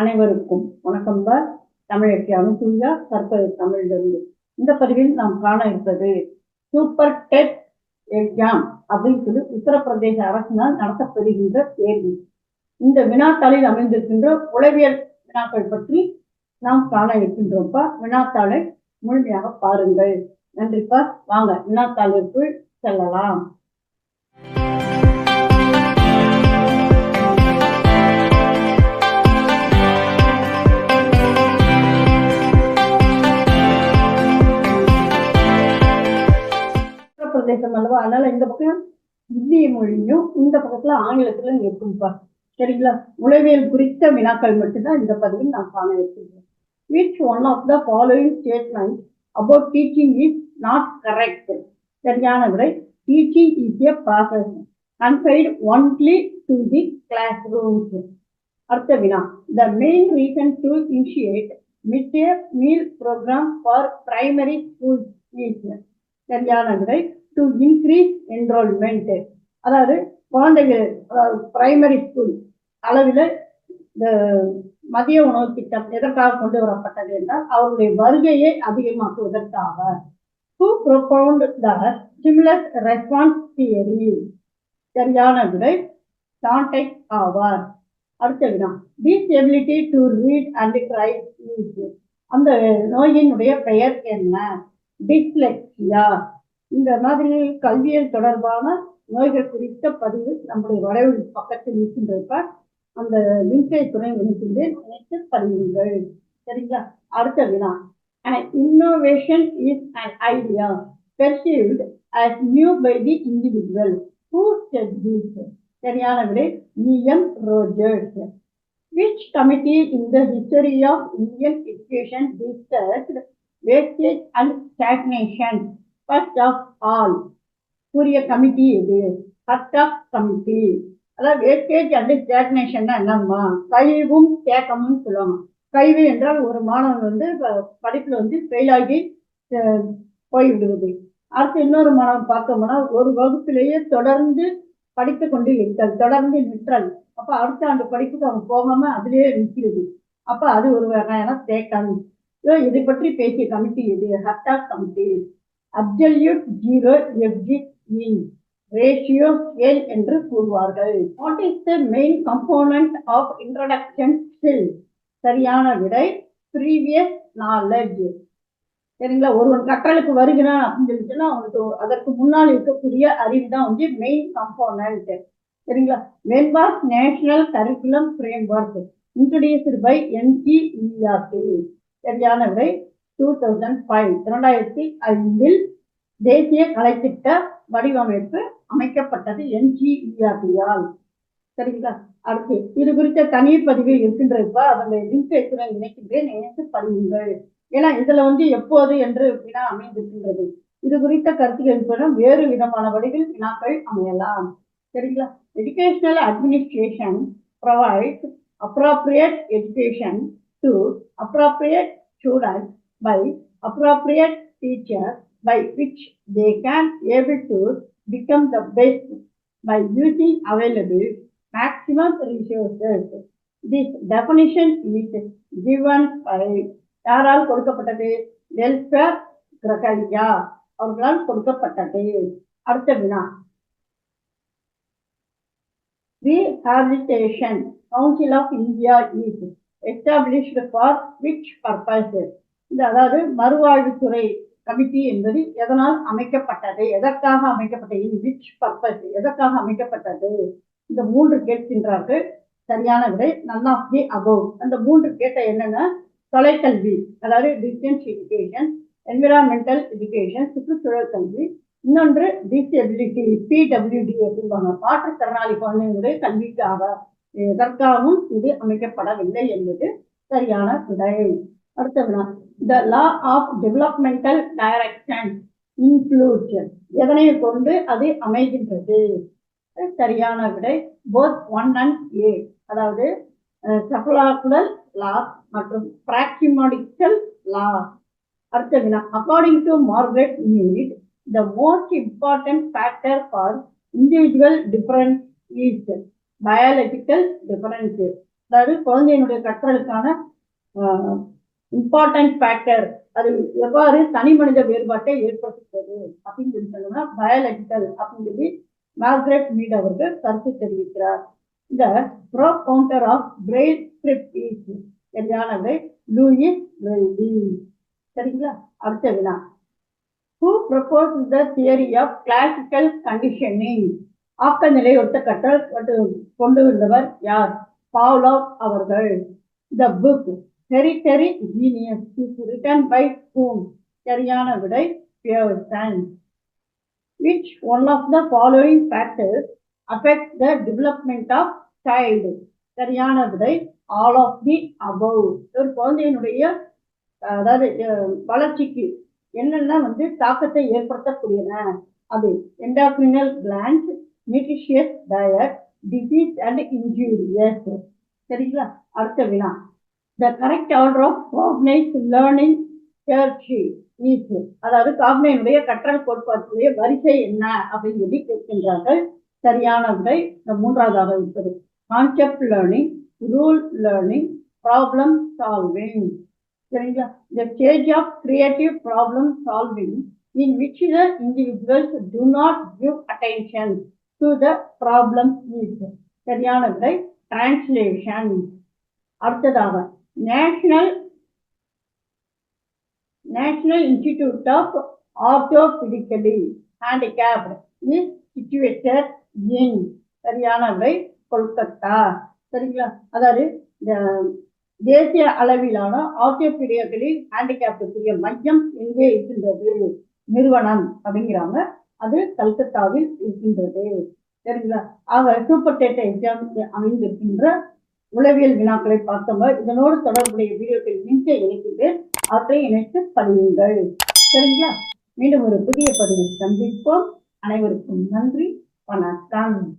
அனைவருக்கும் வணக்கம் பார் தமிழக்கி அனுசூயா கற்பது தமிழிலிருந்து. இந்த பதிவில் நாம் காண இருப்பது சூப்பர் டெட் எக்ஸாம் அப்படின்னு சொல்லி உத்தரப்பிரதேச அரசினால் நடத்தப்படுகின்ற தேர்வு. இந்த வினாத்தாளில் அமைந்திருக்கின்ற உளவியல் வினாக்கள் பற்றி நாம் காண இருக்கின்றோம்ப்பா வினாத்தாளை முழுமையாக பாருங்கள். நன்றிப்பா வாங்க வினாத்தாளிற்குள் செல்லலாம். உத்தரப்பிரதேசம் அல்லவா? அதனால இந்த பக்கம் இந்திய மொழியும் இந்த பக்கத்துல ஆங்கிலத்துல இருக்கும்பா சரிங்களா? உளவியல் குறித்த வினாக்கள் மட்டும்தான் இந்த பதிவில் நான் காண வச்சிருக்கேன் which one of the following statement about teaching is not correct சரியான விடை teaching is a process confined only to the class rooms அடுத்த வினா. The main reason to initiate mid day meal program for primary school சரியான விடை to increase enrolment அதாவது குழந்தைகள் அதாவது primary school அளவில் இந்த மதிய உணவு திட்டம் எதற்காக கொண்டு வரப்பட்டது என்றால் அவருடைய வருகையை அதிகமாக்குவதற்காக. Who propound the stimulus response theory சரியான விடை டான்டெக் ஆவார் அடுத்ததுதான் disability to read and write அந்த நோயினுடைய பெயர் என்ன? டிஸ்லெக்சியா இந்த மாதிரி கல்வியல் தொடர்பான நோய்கள் குறித்த பதிவு நம்முடைய வரைவு பக்கத்தில் இருக்கின்றப்ப அந்த லிங்கை துணை இணைக்கின்றேன். இணைத்து பதிவுங்கள் சரிங்களா? அடுத்த வினா. Innovation is an idea perceived as new by the individual who said this? சரியான விடை நியம் Rogers which committee in the history of Indian education discussed wastage and stagnation? First of all கூறிய கமிட்டி இது. ஃபர்ஸ்ட் ஆஃப் கமிட்டி அதாவது wastage and ஸ்டாக்னேஷன்னா என்னம்மா? கழிவும் தேக்கமும் சொல்லுவாங்க. கழிவு என்றால் ஒரு மாணவன் வந்து ப- வந்து ஃபெயில் ஆகி போய்விடுவது. அடுத்து இன்னொரு மாணவன் பார்த்தோம்னா ஒரு வகுப்பிலேயே தொடர்ந்து படித்து கொண்டு இருத்தல் தொடர்ந்து நிற்றல். அப்போ அடுத்த ஆண்டு படிப்புக்கு அவன் போகாம அதிலேயே நிற்கிறது. அப்போ அது ஒரு வகையான தேக்கம். இதோ இதை பற்றி பேசிய கமிட்டி இது. Hartog committee absolute zero exit mean ratio scale என்று கூறுவார்கள். What is the main component of introduction skill சரியான விடை ப்ரீவியஸ் நாலேஜ் சரிங்களா? ஒருவன் கற்றலுக்கு வருகிறான் அப்படின்னு சொல்லிச்சுன்னா அவனுக்கு அதற்கு முன்னால் இருக்கக்கூடிய அறிவு தான் வந்து மெயின் கம்போனன்ட் சரிங்களா? When was national curriculum frame work introduced by NCERT சரியான விடை டூ தௌசண்ட் ஃபைவ் இரண்டாயிரத்தி ஐந்தில் தேசிய கலைத்திட்ட வடிவமைப்பு அமைக்கப்பட்டது என்ஜிஇஆர்டியால் சரிங்களா? அடுத்து இது குறித்த தனி பதிவு இருக்கின்றப்ப அதனுடைய லிங்க் இருக்கிறேன் நினைக்கின்றேன் நினைத்து படியுங்கள். ஏன்னா இதுல வந்து எப்போது என்று வினா அமைந்திருக்கின்றது. இது குறித்த கருத்துக்கள் வேறு விதமான வடிவில் வினாக்கள் அமையலாம். சரிங்களா? Educational administration provide appropriate education to appropriate students by appropriate teachers by which they can able to become the best by using available maximum resources. This definition is given by யாரால் கொடுக்கப்பட்டது வெல்ஃபேர் கிரகலியா அவர்களால் கொடுக்கப்பட்டது அடுத்த வினா Rehabilitation Council of India is established for which purpose? இந்த அதாவது மறுவாழ்வுத்துறை committee என்பது எதனால் அமைக்கப்பட்டது எதற்காக அமைக்கப்பட்டது இன் விச் பர்பஸ் எதற்காக அமைக்கப்பட்டது? இந்த மூன்று கேட்கின்றார்கள். சரியான விடை நன் ஆஃப் தி அபவ் அந்த மூன்று கேட்ட என்னன்னா தொலைக்கல்வி அதாவது டிஸ்டன்ஸ் எஜுகேஷன் என்விரான்மெண்டல் எஜுகேஷன் சுற்றுச்சூழல் கல்வி. இன்னொன்று டிசபிலிட்டி பிடபிள்யூடி அப்படிம்பாங்க. மாற்றுத்திறனாளி குழந்தைங்களுடைய கல்விக்காக எதற்காகவும் இது அமைக்கப்படவில்லை என்பது சரியான விடை. அடுத்த வினா. The law of developmental direction inclusion எதனை கொண்டு அது அமைகின்றது? சரியான விடை போத் ஒன் அண்ட் ஏ அதாவது சஃபலாக்குலல் லா மற்றும் பிராக்சிமாடிக்கல் லா அடுத்த வினா according to Margaret Mead the most important factor for individual difference is biological difference அதாவது குழந்தையினுடைய கற்றலுக்கான இம்பார்ட்டன்ட் ஃபேக்டர் அது எவ்வாறு தனி மனித வேறுபாட்டை ஏற்படுத்துகிறது அப்படின்னு சொல்லி சொன்னோம்னா பயாலஜிக்கல் அப்படின்னு சொல்லி மார்கரெட் மீட் அவர்கள் கருத்து தெரிவிக்கிறார். இந்த pro counter of brain script is சரியானவை லூயிஸ் லெய்லி சரிங்களா? அடுத்த வினா. Who propose the theory of classical conditioning ஆக்க நிலையொத்த கற்றல் கொண்டு வந்தவர் யார்? பாவ்லோவ் அவர்கள். The book hereditary genius is written by whom சரியான விடை Pearson which one of the following factors affect the development of child சரியான விடை ஆல் ஆஃப் தி அபவ் ஒரு குழந்தையினுடைய அதாவது வளர்ச்சிக்கு என்னென்ன வந்து தாக்கத்தை ஏற்படுத்தக்கூடியன? அது endocrine glands nutritious diet disease and injurious சரிங்களா? அடுத்த வினா. The correct order of cognitive learning சேர்ச்சி is அதாவது காக்னைனுடைய கற்றல் கோட்பாட்டுடைய வரிசை என்ன அப்படின்னு சொல்லி கேட்கின்றார்கள். சரியான விடை இந்த மூன்றாவதாக இருப்பது. Concept learning rule learning problem solving சரிங்களா? The stage of creative problem solving in which the individuals do not give attention to the problem சரியான விடை டிரான்ஸ்லேஷன் அடுத்ததாக national national institute of orthopedically handicapped is situated in சரியான விடை கொல்கத்தா. சரிங்களா? அதாவது இந்த தேசிய அளவிலான ஆர்த்தோபிடிக்கலி ஹேண்டிகேப்டுக்குரிய மையம் எங்கே இருக்கின்றது? நிறுவனம் அப்படிங்கிறாங்க. அது கல்கத்தாவில் இருக்கின்றது. சரிங்களா? ஆக சூப்பர் டேட்டா எக்ஸாம் அமைந்திருக்கின்ற உளவியல் வினாக்களை பார்த்தோம் இதனோடு தொடர்புடைய வீடியோக்கள் லிங்கை இணைக்கின்றேன் அவற்றை இணைத்து பதிவுங்கள் சரிங்களா? மீண்டும் ஒரு புதிய பதிவில் சந்திப்போம். அனைவருக்கும் நன்றி. வணக்கம்.